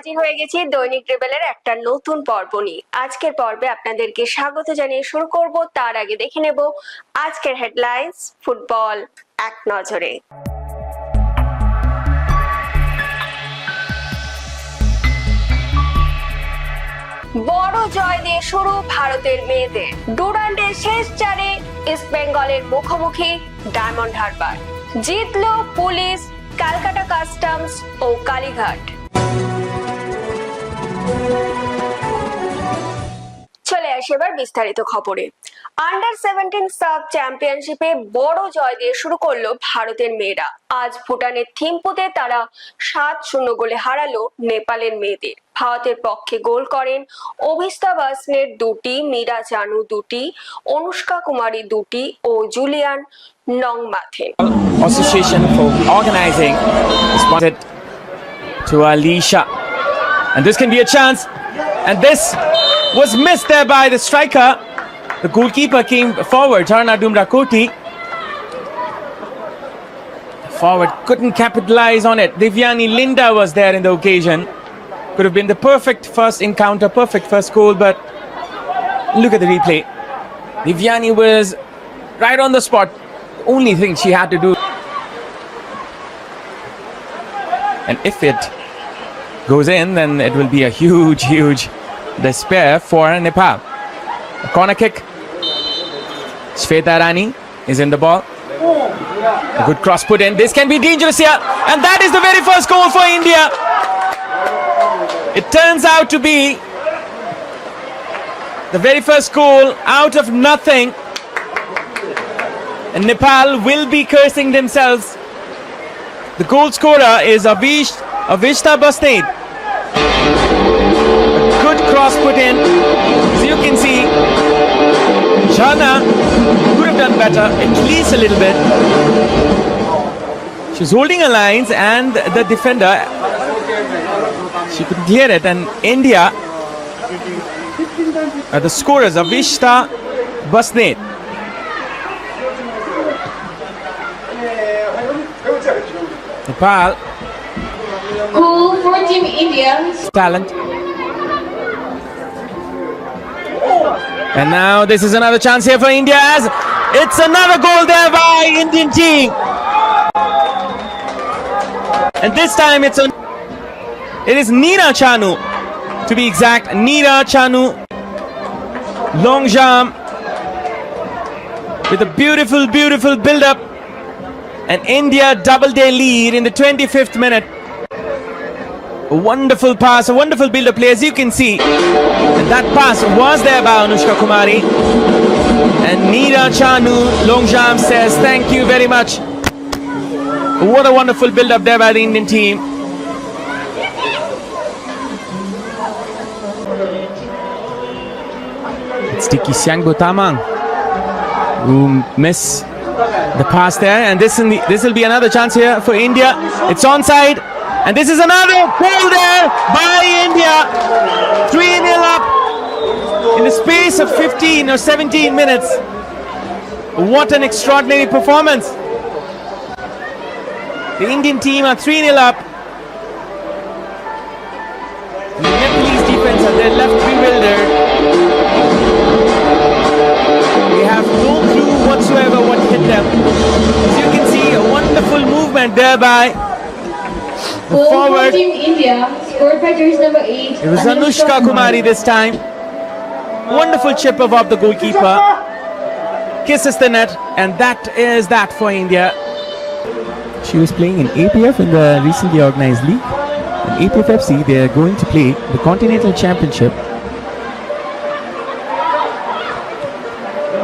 হাজির হয়ে গেছি দৈনিক রেবেলের একটা নতুন পর্ব নিয়ে। আজকের পর্বে আপনাদেরকে স্বাগত জানিয়ে শুরু করব। তার আগে দেখে নেব আজকের হেডলাইন্স ফুটবল এক নজরে। বড় জয় দিয়ে শুরু ভারতের মেয়েদের। ডুরান্ডের শেষ চারে ইস্ট বেঙ্গলের মুখোমুখি ডায়মন্ড হারবার জিতলো পুলিশ ক্যালকাটা কাস্টমস ও কালীঘাট চলে আসে এবার বিস্তারিত খবরে। আন্ডার সেভেন্টিন সাব চ্যাম্পিয়নশিপে বড় জয় দিয়ে শুরু করল ভারতের মেয়েরা। আজ ভুটানের থিম্পুতে তারা সাত শূন্য গোলে হারালো নেপালের মেয়েদের। ভারতের পক্ষে গোল করেন অভিস্তা বাসনের দুটি, মীরা জানু দুটি, অনুষ্কা কুমারী দুটি ও Julian Nongmaithem Association for organizing to Alicia. And this can be a chance. And this was missed there by the striker. The goalkeeper came forward, Tarna Dumrakoti. Forward couldn't capitalize on it. Divyani Linda was there in the occasion. Could have been the perfect first encounter, perfect first goal, but look at the replay. Divyani was right on the spot. Only thing she had to do. And if it goes in, then it will be a huge, huge despair for Nepal. A corner kick. Shweta Rani is in the ball. A good cross put in. This can be dangerous here. And that is the very first goal for India. It turns out to be the very first goal out of nothing. And Nepal will be cursing themselves. The goal scorer is Avish Avishta Basnade. A good cross put in. As you can see, Jana could have done better, at least a little bit. She's holding her lines, and the defender she could clear it. And India are the scorers Avishta Basnade. Nepal Cool for Team India. talent. And now this is another chance here for India as it's another goal there by Indian team. And this time it's on. It is Neera Chanu, to be exact. Neera Chanu, long jump with a beautiful, beautiful build-up. And India double day lead in the 25th minute. A wonderful pass, a wonderful build-up play, as you can see. And that pass was there by Anushka Kumari. And Neera Chanu, Longjam says, thank you very much. What a wonderful build-up there by the Indian team. It's Tiki Siangbo Tamang who miss the pass there, and this the, this will be another chance here for India. It's onside, and this is another goal there by India. 3 0 up in the space of 15 or 17 minutes. What an extraordinary performance! The Indian team are 3 0 up. The Nepalese defense are there left bewildered. They have no clue whatsoever what hit them. As you can see, a wonderful movement there by forward. Team India. Scored by jersey number 8. It was Anushka Kumari this time. Wonderful chip above the goalkeeper. Kisses the net, and that is that for India. She was playing in APF in the recently organized league. In APF FC, they are going to play the Continental Championship.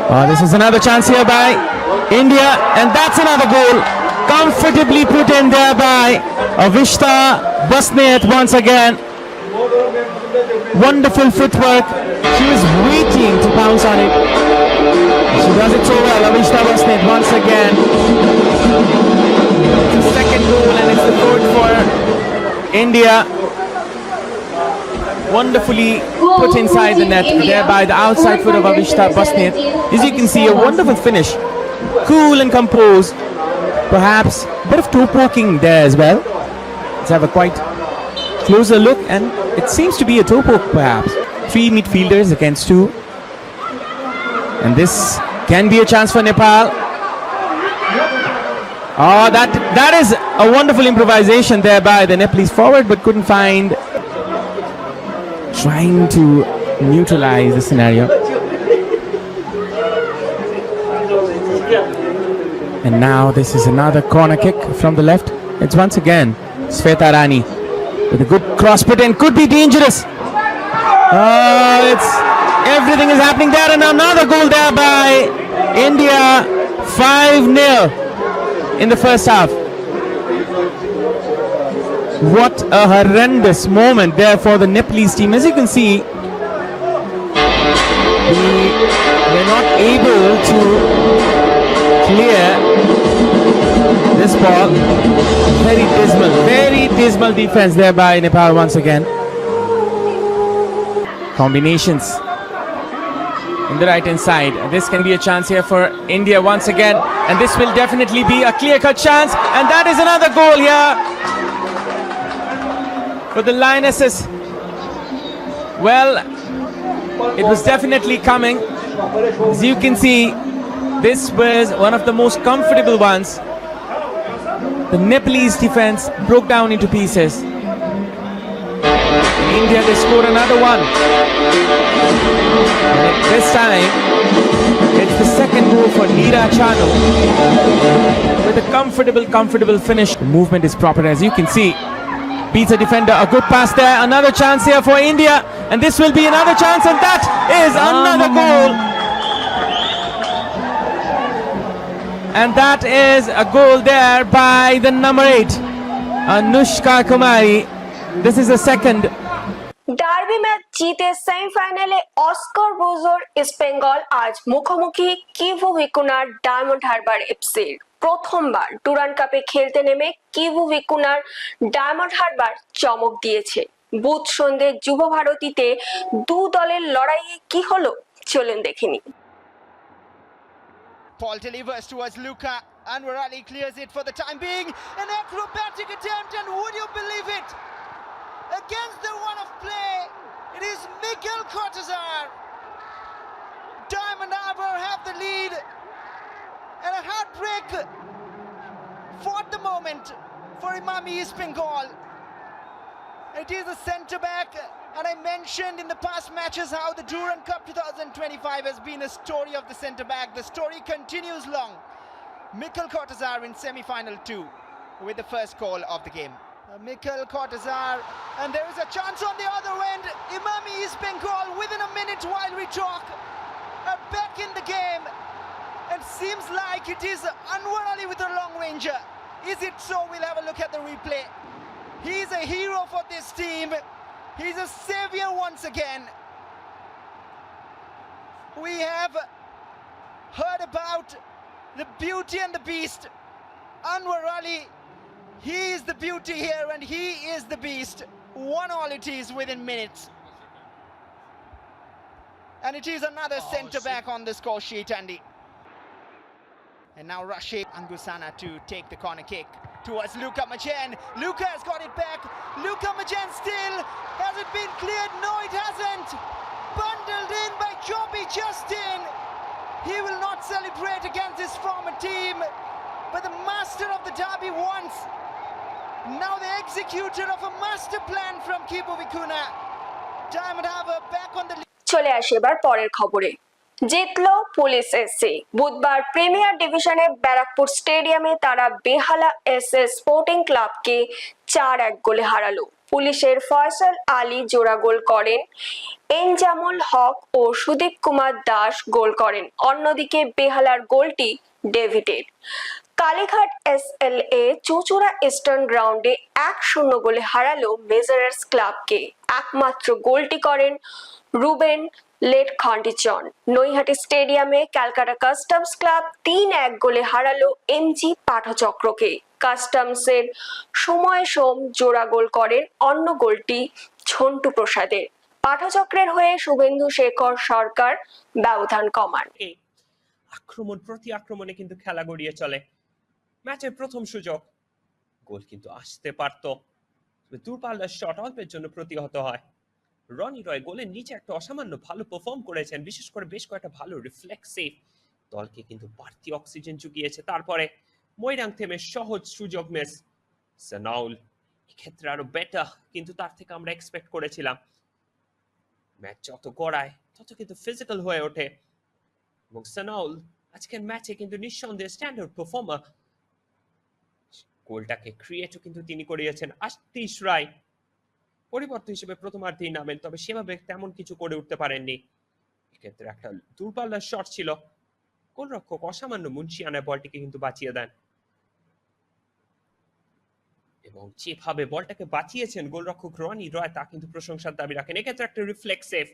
Oh, this is another chance here by India, and that's another goal. Comfortably put in there by Avishta Basnet once again. Wonderful footwork. She was waiting to bounce on it. She does it so well. Avishta Basnet once again. It's the second goal and it's the third for India. Wonderfully put inside the net there by the outside foot of Avishta Basnet. As you can see, a wonderful finish. Cool and composed. Perhaps a bit of toe poking there as well. Let's have a quite closer look, and it seems to be a toe poke perhaps. Three midfielders against two. And this can be a chance for Nepal. Oh, that that is a wonderful improvisation there by the Nepalese forward, but couldn't find. Trying to neutralize the scenario. And now this is another corner kick from the left. It's once again Sveta Rani with a good cross put in. Could be dangerous. Oh, it's everything is happening there, and another goal there by India. 5 0 in the first half. What a horrendous moment there for the Nepalese team. As you can see, we were not able to clear this ball. Very dismal, very dismal defense there by Nepal once again. Combinations in the right hand side. This can be a chance here for India once again, and this will definitely be a clear cut chance. And that is another goal here for the Lionesses. Well, it was definitely coming. As you can see, this was one of the most comfortable ones. The Nepalese defense broke down into pieces. In India, they scored another one. This time, it's the second goal for Neera Chanu. With a comfortable, comfortable finish. The movement is proper, as you can see. Beats a defender. A good pass there. Another chance here for India. And this will be another chance, and that is another goal. And that is a goal there by the number eight, Anushka Kumari. This is the second. Derby match জিতে সেমিফাইনালে Oscar বোজোর east আজ মুখোমুখি Kivu ভিকুনার diamond Harbour এফসির প্রথমবার টুরান কাপে খেলতে নেমে Kivu ভিকুনার diamond Harbour চমক দিয়েছে। বুধ সন্ধ্যে যুব ভারতীতে দু দলের লড়াইয়ে কি হলো চলুন দেখিনি Paul delivers towards Luca. Anwar Ali clears it for the time being. An acrobatic attempt, and would you believe it? Against the one of play, it is Miguel Cortazar. Diamond Arbor have the lead. And a heartbreak for the moment for Imami East Bengal. It is a centre back, and I mentioned in the past matches how the Durand Cup 2025 has been a story of the centre back. The story continues long. Mikkel Kortazar in semi final two with the first goal of the game. Uh, Mikkel Kortazar, and there is a chance on the other end. Imami East Bengal within a minute while we talk are back in the game. And seems like it is Anwar Ali with a long ranger. Is it so? We'll have a look at the replay. He's a hero for this team. He's a savior once again. We have heard about the beauty and the beast. Anwar Ali, he is the beauty here and he is the beast. One all it is within minutes. And it is another oh, centre back on the score sheet, Andy. And now Rashid Angusana to take the corner kick towards Luca Majen. Luca has got it back. Luca Majen still. Has it been cleared? No, it hasn't. Bundled in by Joby Justin. He will not celebrate against his former team. But the master of the derby once. Now the executor of a master plan from Kibu Vikuna. Diamond Harbour back on the চলে আসি এবার পরের খবরে জিতলো police SC বুধবার premier ডিভিশনে ব্যারাকপুর স্টেডিয়ামে তারা বেহালা এস এস স্পোর্টিং ক্লাবকে চার এক গোলে হারালো। পুলিশের ফয়সাল আলী জোড়া গোল করেন, এনজামুল হক ও সুদীপ কুমার দাস গোল করেন। অন্যদিকে বেহালার গোলটি ডেভিডের। Kalighat S L A Chuchura eastern গ্রাউন্ডে এক শূন্য গোলে হারালো মেজারার্স ক্লাবকে। একমাত্র গোলটি করেন রুবেন লেট খন্ডিচন। নৈহাটি স্টেডিয়ামে ক্যালকাটা কাস্টমস ক্লাব তিন এক গোলে হারালো এমজি পাঠচক্রকে। কাস্টমসের সময় সোম জোড়া গোল করেন অন্য গোলটি ঝন্টু প্রসাদের। পাঠচক্রের হয়ে শুভেন্দু শেখর সরকার ব্যবধান কমান। আক্রমণ, প্রতি আক্রমণে কিন্তু খেলা গড়িয়ে চলে। ম্যাচের প্রথম সুযোগ। গোল কিন্তু আসতে পারত। দূরপাল্লার শট অল্পের জন্য প্রতিহত হয়। রনি রয় গোলের নিচে একটা অসামান্য ভালো পারফর্ম করেছেন। বিশেষ করে বেশ কয়েকটা ভালো রিফ্লেক্সিভ দলকে কিন্তু বাড়তি অক্সিজেন জুগিয়েছে। তারপরে ময়রাং থেমে সহজ সুযোগ মেস সানাউল এক্ষেত্রে আরও বেটার কিন্তু তার থেকে আমরা এক্সপেক্ট করেছিলাম। ম্যাচ যত গড়ায়, তত কিন্তু ফিজিক্যাল হয়ে ওঠে। এবং সানাউল আজকের ম্যাচে কিন্তু নিঃসন্দেহে স্ট্যান্ডার্ড পারফর্মার গোলটাকে ক্রিয়েটও কিন্তু তিনি করিয়েছেন। আশিস রায় পরিবর্তন হিসেবে প্রথমার্ধেই নামেন, তবে সেভাবে তেমন কিছু করে উঠতে পারেননি। এক্ষেত্রে একটা দূরপাল্লার শট ছিল। গোলরক্ষক অসামান্য মুন্সিয়ানা বলটিকে কিন্তু বাঁচিয়ে দেন। এবং যেভাবে বলটাকে বাঁচিয়েছেন গোলরক্ষক রনি রয়, তা কিন্তু প্রশংসার দাবি রাখেন। এক্ষেত্রে একটা রিফ্লেক্সিভ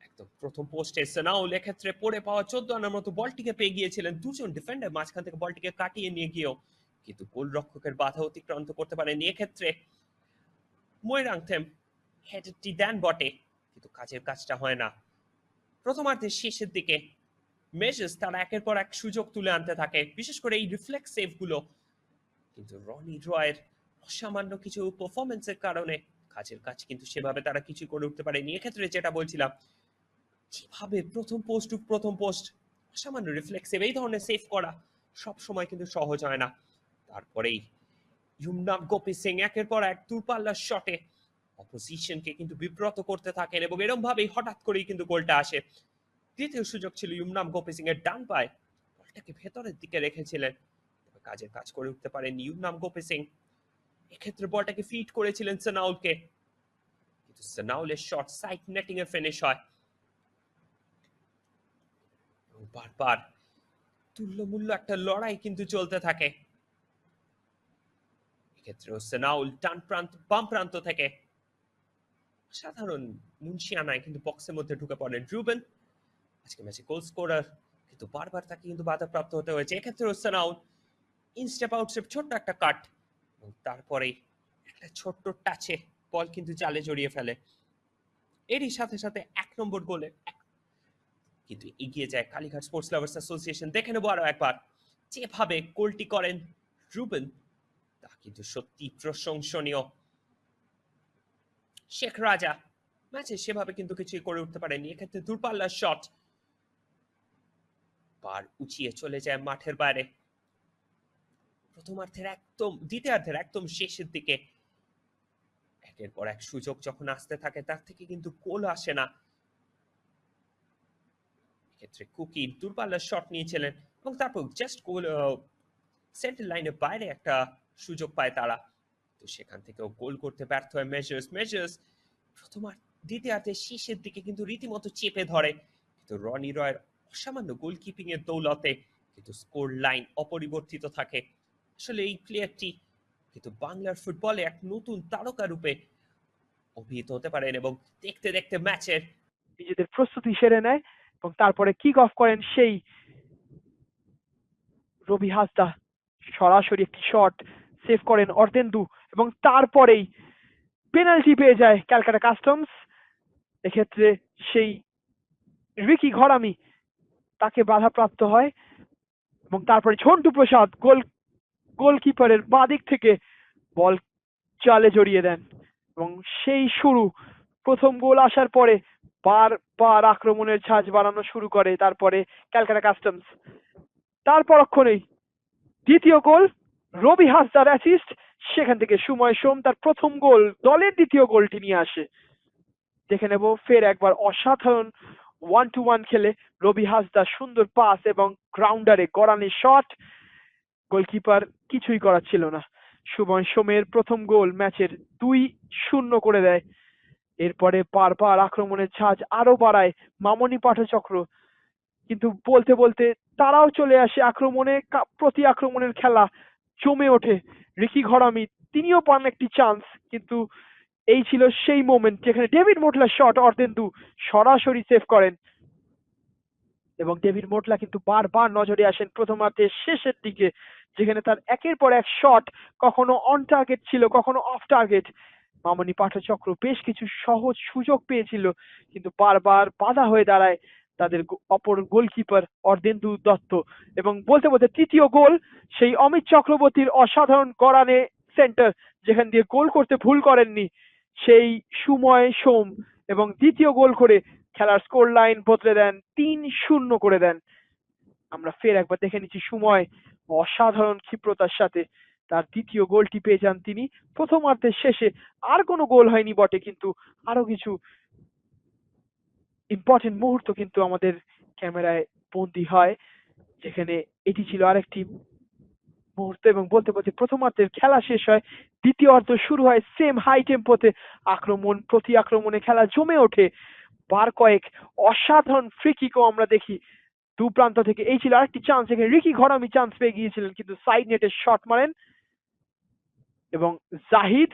একদম প্রথম পোস্টে সেনাউল এক্ষেত্রে পড়ে পাওয়া চোদ্দ আনার মতো বলটিকে পেয়ে গিয়েছিলেন। দুজন ডিফেন্ডার মাঝখান থেকে বলটিকে কাটিয়ে নিয়ে গিয়েও কিন্তু গোলরক্ষকের বাধা অতিক্রান্ত করতে পারেনি এক্ষেত্রে ময়রাংথেম হেডটি দেন বটে, কিন্তু কাজের কাজটা হয় না। প্রথমার্ধের শেষের দিকে মেজেস তারা একের পর এক সুযোগ তুলে আনতে থাকে, বিশেষ করে এই রিফ্লেক্স সেভগুলো। কিন্তু রনি রয়ের অসামান্য কিছু পারফরমেন্সের কারণে কাজের কাজ কিন্তু সেভাবে তারা কিছু করে উঠতে পারেনি। এক্ষেত্রে যেটা বলছিলাম যেভাবে প্রথম পোস্ট প্রথম পোস্ট অসামান্য রিফ্লেক্সিভ এই ধরনের সেভ করা সব সময় কিন্তু সহজ হয় না। তারপরেই ইউমনাম গোপি সিং একের পর এক দূরপাল্লার শটে অপোজিশনকে কিন্তু বিব্রত করতে থাকেন এবং এরকম ভাবেই হঠাৎ করেই কিন্তু গোলটা আসে। দ্বিতীয় সুযোগ ছিল ইউমনাম গোপি সিং এর ডান পায়ে। বলটাকে ভেতরের দিকে রেখেছিলেন। কাজের কাজ করে উঠতে পারেন ইউমনাম গোপি সিং। এক্ষেত্রে বলটাকে ফিট করেছিলেন সানাউলকে। কিন্তু সানাউলের শট সাইড নেটিং এ ফিনিশ হয়। বারবার তুল্যমূল্য একটা লড়াই কিন্তু চলতে থাকে। এক্ষেত্রে সেনাউল টান প্রান্ত, বাম প্রান্ত থেকে সাধারণ মুন্সিয়ানায় কিন্তু বক্সের মধ্যে ঢুকে পড়েন রুবেন। আজকে ম্যাচে গোল স্কোরার কিন্তু বারবার তাকে কিন্তু বাধাপ্রাপ্ত হতে হয়েছে। এক্ষেত্রে সেনাউল ইনস্টেপ আউটস্টেপ ছোট্ট একটা কাট এবং তারপরেই একটা ছোট্ট টাচে বল কিন্তু জালে জড়িয়ে ফেলে। এরই সাথে সাথে এক নম্বর গোলে কিন্তু এগিয়ে যায় কালীঘাট স্পোর্টস লাভার্স অ্যাসোসিয়েশন দেখে নেব আরও একবার, যেভাবে গোলটি করেন রুবেন কিন্তু সত্যি প্রশংসনীয়। শেখ রাজা ম্যাচে সেভাবে কিন্তু কিছুই করে উঠতে পারেনি। এক্ষেত্রে দূরপাল্লার শট পার উঁচিয়ে চলে যায় মাঠের বাইরে। প্রথমার্ধের একদম, দ্বিতীয়ার্ধের একদম শেষের দিকে। একের পর এক সুযোগ যখন আসতে থাকে, তার থেকে কিন্তু গোল আসে না। ক্ষেত্রে কুকি দূরপাল্লার শট নিয়েছিলেন এবং তারপর জাস্ট গোল সেন্টার লাইনের বাইরে একটা সুযোগ পায় তারা। তো সেখান থেকেও গোল করতে ব্যর্থ হয় মেজার্স। মেজার্স প্রথমার দ্বিতীয়ার্ধের শেষের দিকে কিন্তু রীতিমতো চেপে ধরে। কিন্তু রনি রয়ের অসামান্য গোলকিপিং এর দৌলতে কিন্তু স্কোর লাইন অপরিবর্তিত থাকে। আসলে এই প্লেয়ারটি কিন্তু বাংলার ফুটবলে এক নতুন তারকা রূপে অভিহিত হতে পারেন এবং দেখতে দেখতে ম্যাচের নিজেদের প্রস্তুতি সেরে নেয় এবং তারপরে কিক অফ করেন সেই রবি হাসদা। সরাসরি একটি শট সেভ করেন অর্ধেন্দু এবং তারপরেই পেনাল্টি পেয়ে যায় ক্যালকাটা কাস্টমস। এক্ষেত্রে সেই রিকি ঘরামি তাকে বাধাপ্রাপ্ত হয় এবং তারপরে ঝন্টু প্রসাদ গোল, গোলকিপারের বাদিক থেকে বল চালে জড়িয়ে দেন এবং সেই শুরু। প্রথম গোল আসার পরে বারবার আক্রমণের ঝাঁজ বাড়ানো শুরু করে তারপরে ক্যালকাটা কাস্টমস। তার পরক্ষণেই দ্বিতীয় গোল রবি হাসদার অ্যাসিস্ট সেখান থেকে সুময় সোম তার প্রথম গোল, দলের দ্বিতীয় গোলটি নিয়ে আসে। দেখে নেব, ফের একবার অসাধারণ ওয়ান টু ওয়ান খেলে রবি হাসদা সুন্দর পাস এবং গ্রাউন্ডারে গড়ানি শট গোলকিপার কিছুই করার ছিল না। সুময় সোমের প্রথম গোল ম্যাচের দুই শূন্য করে দেয়। এরপরে বারবার আক্রমণের ঝাঁজ আরও বাড়ায় মামনি পাঠচক্র। কিন্তু বলতে বলতে তারাও চলে আসে আক্রমণে প্রতি আক্রমণের খেলা। জমে ওঠে। রিকি ঘরামি, তিনিও পান একটি চান্স কিন্তু এই ছিল সেই মোমেন্ট যেখানে ডেভিড মোটলার শট অর্ধেন্দু সরাসরি সেভ করেন। এবং ডেভিড মোটলা কিন্তু বারবার নজরে আসেন প্রথমার্ধের শেষের দিকে, যেখানে তার একের পর এক শট কখনো অন টার্গেট ছিল, কখনো অফ টার্গেট মামনি পাঠচক্র বেশ কিছু সহজ সুযোগ পেয়েছিল, কিন্তু বারবার বাধা হয়ে দাঁড়ায়। তাদের অপর গোলকিপার অর্ধেন্দু দত্ত। এবং বলতে বলতে তৃতীয় গোল, সেই অমিত চক্রবর্তীর অসাধারণ গড়ানে সেন্টার যেখান দিয়ে গোল করতে ভুল করেননি, সেই সুময় সোম। এবং দ্বিতীয় গোল করে খেলার স্কোর লাইন বদলে দেন, তিন শূন্য করে দেন। আমরা ফের একবার দেখে নিচ্ছি সময়, অসাধারণ ক্ষিপ্রতার সাথে তার দ্বিতীয় গোলটি পেয়ে যান তিনি। প্রথমার্ধের শেষে আর কোনো গোল হয়নি বটে, কিন্তু আরও কিছু ইম্পর্টেন্ট মুহূর্ত কিন্তু আমাদের ক্যামেরায় বন্দি হয়। যেখানে এটি ছিল আরেকটি মুহূর্ত এবং বলতে বলতে প্রথমার্ধের খেলা শেষ হয়, দ্বিতীয় অর্ধ শুরু হয় সেম হাই টেম্পোতে আক্রমণ, প্রতি আক্রমণে খেলা জমে ওঠে। বার কয়েক অসাধারণ ফ্রি কিকও আমরা দেখি। দু প্রান্ত থেকে এই ছিল আরেকটি চান্স এখানে রিকি ঘরামি চান্স পেয়ে গিয়েছিলেন, কিন্তু সাইড নেটে শট মারেন। এবং জাহিদ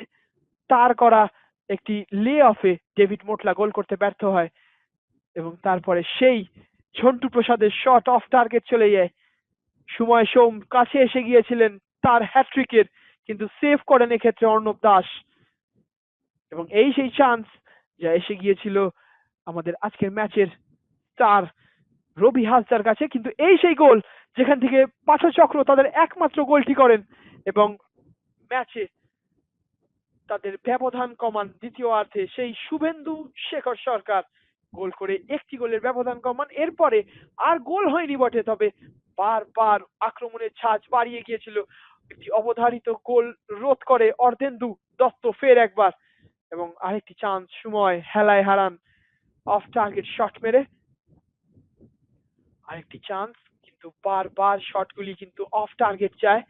তার করা একটি লে অফে ডেভিড মোটলা গোল করতে ব্যর্থ হয়। এবং তারপরে সেই ঝন্টু প্রসাদের শট অফ টার্গেট চলে যায়। সময় সোম কাছে এসে গিয়েছিলেন তার হ্যাট্রিকের কিন্তু সেভ করেন এক্ষেত্রে অর্ণব দাস। এবং এই সেই চান্স যা এসে গিয়েছিল আমাদের আজকের ম্যাচের স্টার রবি হাসদার কাছে। কিন্তু এই সেই গোল যেখান থেকে পাথর চক্র তাদের একমাত্র গোলটি করেন এবং ম্যাচে তাদের ব্যবধান কমান দ্বিতীয় অর্ধে সেই শুভেন্দু শেখর সরকার। গোল করে একটি গোলের ব্যবধান কমান। এরপরে আর গোল হয়নি বটে, তবে বারবার আক্রমণের ছাঁচ বাড়িয়ে গিয়েছিল। একটি অবধারিত গোল রোধ করে অর্ধেন্দু দত্ত ফের একবার। এবং আরেকটি চান্স সময় হেলায় হারান অফ টার্গেট শট মেরে। আরেকটি চান্স, কিন্তু বারবার শটগুলি কিন্তু অফ টার্গেট চায়।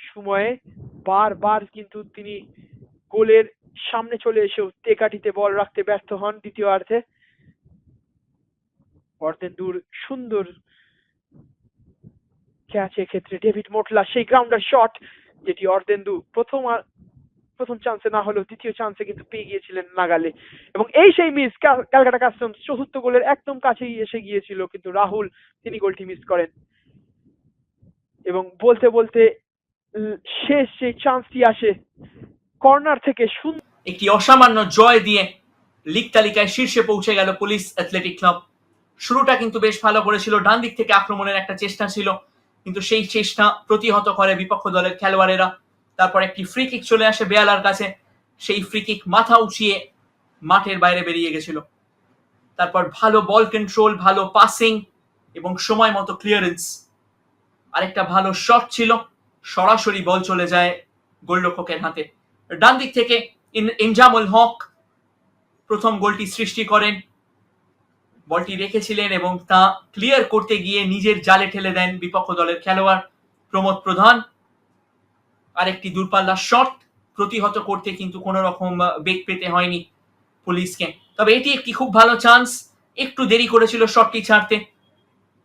সময়ে বারবার কিন্তু তিনি গোলের সামনে চলে এসেও টেকাটিতে বল রাখতে ব্যর্থ হন দ্বিতীয় অর্ধে অর্ধেন্দুর সুন্দর ক্যাচ ক্ষেত্রে ডেভিড মোটলা সেই গ্রাউন্ডার শট যেটি অর্ধেন্দু প্রথম প্রথম চান্সে না হলেও দ্বিতীয় চান্সে কিন্তু পেয়ে গিয়েছিলেন নাগালে। এবং এই সেই মিস ক্যালকাটা কাস্টমস চতুর্থ গোলের একদম কাছেই এসে গিয়েছিল, কিন্তু রাহুল তিনি গোলটি মিস করেন। এবং বলতে বলতে শেষ যে চান্সটি আসে কর্নার থেকে সুন্দর একটি অসামান্য জয় দিয়ে লিগ তালিকায় শীর্ষে পৌঁছে গেল পুলিশ অ্যাথলেটিক ক্লাব। শুরুটা কিন্তু বেশ ভালো করেছিল ডান দিক থেকে আক্রমণের একটা চেষ্টা ছিল, কিন্তু সেই চেষ্টা প্রতিহত করে বিপক্ষ দলের খেলোয়াড়েরা। তারপর একটি ফ্রি কিক চলে আসে বেয়ালার কাছে, সেই ফ্রি কিক মাথা উঠিয়ে মাঠের বাইরে বেরিয়ে গেছিল। তারপর ভালো বল কন্ট্রোল ভালো পাসিং এবং সময় মতো ক্লিয়ারেন্স আরেকটা ভালো শট ছিল, সরাসরি বল চলে যায় গোলরক্ষকের হাতে। ডান দিক থেকে ইনজামুল হক প্রথম গোলটি সৃষ্টি করেন। বলটি রেখেছিলেন এবং তা ক্লিয়ার করতে গিয়ে নিজের জালে ঠেলে দেন বিপক্ষ দলের খেলোয়াড় প্রমোদ প্রধান। আরেকটি দূরপাল্লার শট প্রতিহত করতে কিন্তু কোনো রকম বেগ পেতে হয়নি পুলিশকে। তবে এটি একটি খুব ভালো চান্স একটু দেরি করেছিল শটটি ছাড়তে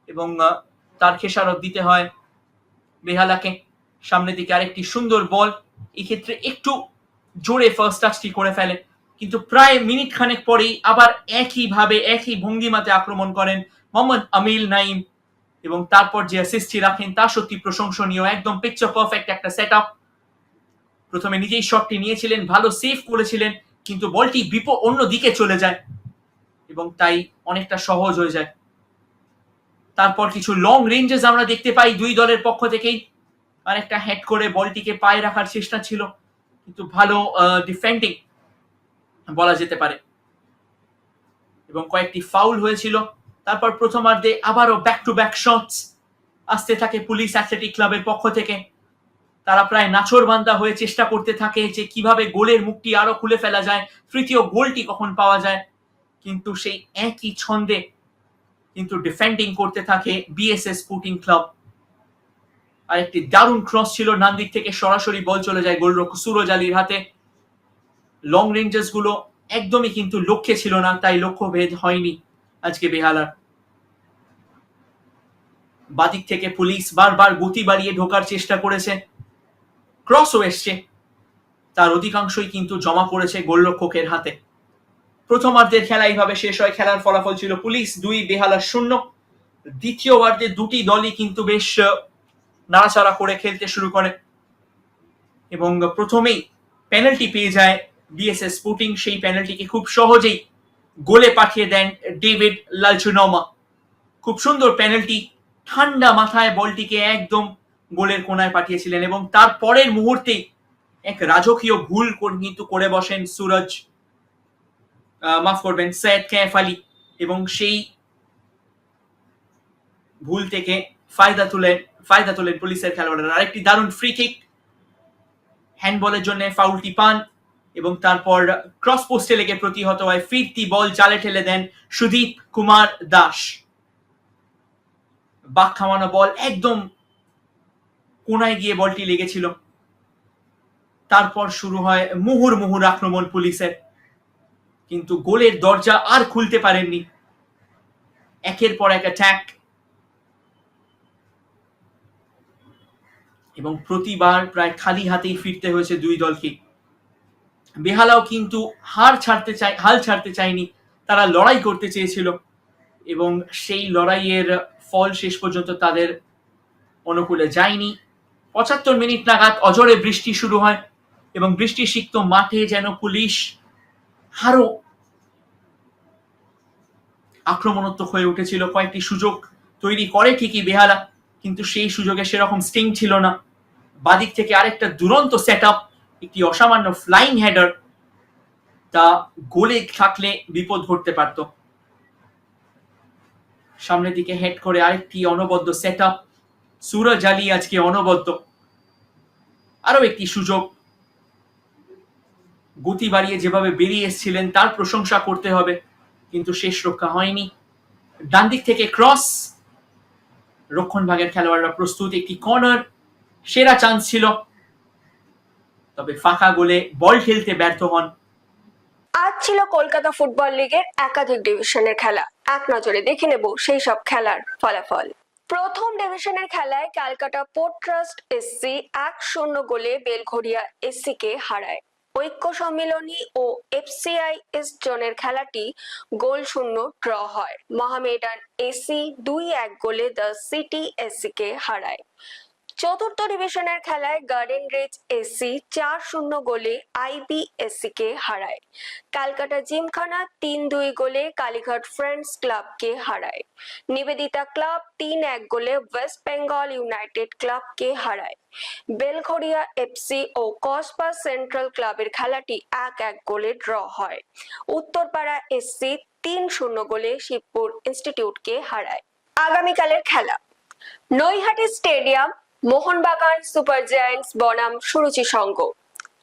এবং তার খেসারত দিতে হয় বেহালাকে। সামনের দিকে আরেকটি সুন্দর বল, এক্ষেত্রে একটু জোরে ফার্স্ট টাচটি করে ফেলে। কিন্তু প্রায় মিনিট খানেক পরেই আবার একইভাবে, একই ভঙ্গিমাতে আক্রমণ করেন মোহাম্মদ আমিল নাইম এবং তারপর যে অ্যাসিস্টটি রাখেন, তা সত্যি প্রশংসনীয়। একদম পিকচার পারফেক্ট একটা সেট আপ প্রথমে নিজেই শটটি নিয়েছিলেন, ভালো সেভ করেছিলেন, কিন্তু বলটি বিপ, অন্য দিকে চলে যায় এবং তাই অনেকটা সহজ হয়ে যায়। তারপর কিছু লং রেঞ্জেস আমরা দেখতে পাই দুই দলের পক্ষ থেকেই। আর একটা হেড করে বলটিকে পায়ে রাখার চেষ্টা ছিল। কিন্তু ভালো ডিফেন্ডিং বলা যেতে পারে। এবং কয়েকটি ফাউল হয়েছিল। তারপর প্রথমার্ধে আবারও ব্যাক টু ব্যাক শটস আসতে থাকে পুলিশ অ্যাথলেটিক ক্লাবের পক্ষ থেকে। তারা প্রায় নাচরবান্দা হয়ে চেষ্টা করতে থাকে যে কীভাবে গোলের মুখটি আরও খুলে ফেলা যায়, তৃতীয় গোলটি কখন পাওয়া যায়। কিন্তু সেই একই ছন্দে কিন্তু ডিফেন্ডিং করতে থাকে বিএসএস স্পোর্টিং ক্লাব আর একটি দারুণ ক্রস ছিল, ডান দিক থেকে সরাসরি বল চলে যায় গোলরক্ষক সুরজ আলীর হাতে। লং রেঞ্জেসগুলো একদমই কিন্তু লক্ষ্যে ছিল না, তাই লক্ষ্য ভেদ হয়নি আজকে বেহালার। বাদিক থেকে পুলিশ বারবার গতি বাড়িয়ে ঢোকার চেষ্টা করেছে। ক্রসও এসছে। তার অধিকাংশই কিন্তু জমা পড়েছে গোলরক্ষকের হাতে। প্রথমার্ধের খেলা এইভাবে শেষ হয়, খেলার ফলাফল ছিল পুলিশ দুই বেহালা শূন্য। দ্বিতীয়বার্ধে দুটি দলই কিন্তু বেশ নাড়াচাড়া করে খেলতে শুরু করে। এবং প্রথমেই পেনাল্টি পেয়ে যায় বিএসএস স্পোর্টিং সেই পেনাল্টিকে খুব সহজেই গোলে পাঠিয়ে দেন ডেভিড লালচুনমা। খুব সুন্দর পেনাল্টি ঠান্ডা মাথায় বলটিকে একদম গোলের কোনায় পাঠিয়েছিলেন এবং তার পরের মুহূর্তেই এক রাজকীয় ভুল কিন্তু করে বসেন সুরজ। মাফ করবেন, সৈয়দ ক্যাফ আলী। এবং সেই ভুল থেকে ফায়দা তুলেন ফায়দা তোলেন পুলিশের খেলোয়াড়রা। আরেকটি দারুণ ফ্রি কিক হ্যান্ডবলের জন্য ফাউলটি পান এবং তারপর ক্রস পোস্টে লেগে প্রতিহত হয়। ফিরতি বল জালে ঠেলে দেন সুদীপ কুমার দাস। বাক খামানো বল একদম কোনায় গিয়ে বলটি লেগেছিল। তারপর শুরু হয় মুহুর মুহুর আক্রমণ পুলিশের। কিন্তু গোলের দরজা আর খুলতে পারেননি। একের পর এক অ্যাটাক এবং প্রতিবার প্রায় খালি হাতেই ফিরতে হয়েছে দুই দলকে। বেহালাও কিন্তু হার ছাড়তে চাই হাল ছাড়তে চায়নি, তারা লড়াই করতে চেয়েছিল এবং সেই লড়াইয়ের ফল শেষ পর্যন্ত তাদের অনুকূলে যায়নি। পঁচাত্তর মিনিট নাগাদ অজরে বৃষ্টি শুরু হয় এবং বৃষ্টি সিক্ত মাঠে যেন পুলিশ আরও আক্রমণাত্মক হয়ে উঠেছিল। কয়েকটি সুযোগ তৈরি করে ঠিকই বেহালা। কিন্তু সেই সুযোগে সেরকম স্টিং ছিল না। বাদিক থেকে আরেকটা দুরন্ত সেট আপ একটি অসামান্য ফ্লাইং হেডার তা গোলে থাকলে বিপদ ঘটতে পারত। সামনের দিকে হেড করে আরেকটি অনবদ্য সেট আপ সুরজ আলী আজকে অনবদ্য। আরও একটি সুযোগ। গতি বাড়িয়ে যেভাবে বেরিয়ে এসেছিলেন, তার প্রশংসা করতে হবে, কিন্তু শেষ রক্ষা হয়নি। ডান দিক থেকে ক্রস রক্ষণ ভাগের খেলোয়াড়রা প্রস্তুত, একটি কর্নার সেরা চান্স ছিল। তবে ফাঁকা গোলে বল খেলতে ব্যর্থ হন। আজ ছিল কলকাতা ফুটবল লিগের একাধিক ডিভিশনের খেলা। এক নজরে দেখে নেব সেই সব খেলার ফলাফল। প্রথম ডিভিশনের খেলায় ক্যালকাটা পোর্ট ট্রাস্ট এসসি এক শূন্য গোলে বেলঘড়িয়া এসসি কে হারায়। ঐক্য সম্মিলনী ও এফসিআই এস জোনের খেলাটি গোল শূন্য ড্র হয়। মহামেডান এসি দুই এক গোলে দ্য সিটি এসসি কে হারায়। চতুর্থ ডিভিশনের খেলায় গার্ডেন রিচ এসি চার শূন্য গোলে আইবিএসসি কে হারায়। ক্যালকাটা জিমখানা তিন দুই গোলে কালীঘাট ফ্রেন্ডস ক্লাবকে হারায়। নিবেদিতা ক্লাব তিন এক গোলে ওয়েস্ট বেঙ্গল ইউনাইটেড ক্লাবকে হারায়। বেলঘড়িয়া এফসি ও কসবা সেন্ট্রাল ক্লাবের খেলাটি এক এক গোলে ড্র হয়। উত্তরপাড়া এসসি তিন শূন্য গোলে শিবপুর ইনস্টিটিউটকে হারায়। আগামীকালের খেলা। Naihati stadium Mohun Bagan, super giants, বনাম, সুরুচি সংঘ।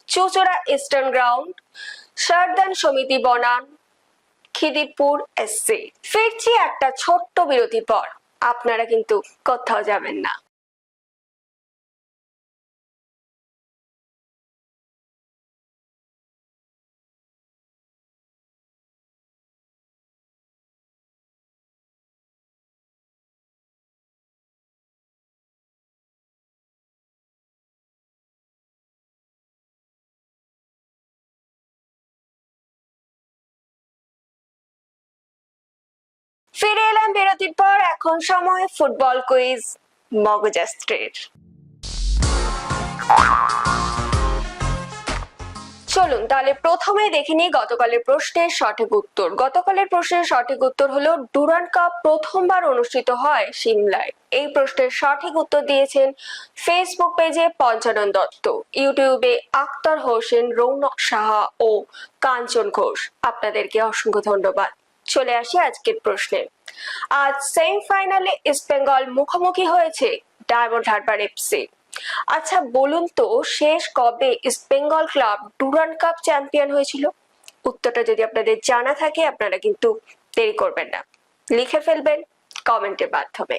চুচড়া ইস্টার্ন গ্রাউন্ড সারদান সমিতি বনাম, খিদিরপুর এসসি। ফিরছি একটা ছোট্ট বিরতি পর। আপনারা কিন্তু কোথাও যাবেন না। এলাম বিরতির পর এখন সময় ফুটবল কুইজ মগজাস্ত্রের। চলুন তাহলে প্রথমে দেখে নিই গতকালের প্রশ্নের সঠিক উত্তর। গতকালের প্রশ্নের সঠিক উত্তর হলো, ডুরান্ড কাপ প্রথমবার অনুষ্ঠিত হয় সিমলায়। এই প্রশ্নের সঠিক উত্তর দিয়েছেন ফেসবুক পেজে পঞ্চানন দত্ত, ইউটিউবে আক্তার হোসেন রৌনক সাহা ও কাঞ্চন ঘোষ। আপনাদেরকে অসংখ্য ধন্যবাদ। চলে আসি আজকের প্রশ্নে। আজ সেমিফাইনালে ইস্ট বেঙ্গল মুখোমুখি হয়েছে ডায়মন্ড হারবার এফসি আচ্ছা বলুন তো, শেষ কবে east Bengal club Durand cup champion হয়েছিল? উত্তরটা যদি আপনাদের জানা থাকে, আপনারা কিন্তু দেরি করবেন না। লিখে ফেলবেন কমেন্টের মাধ্যমে।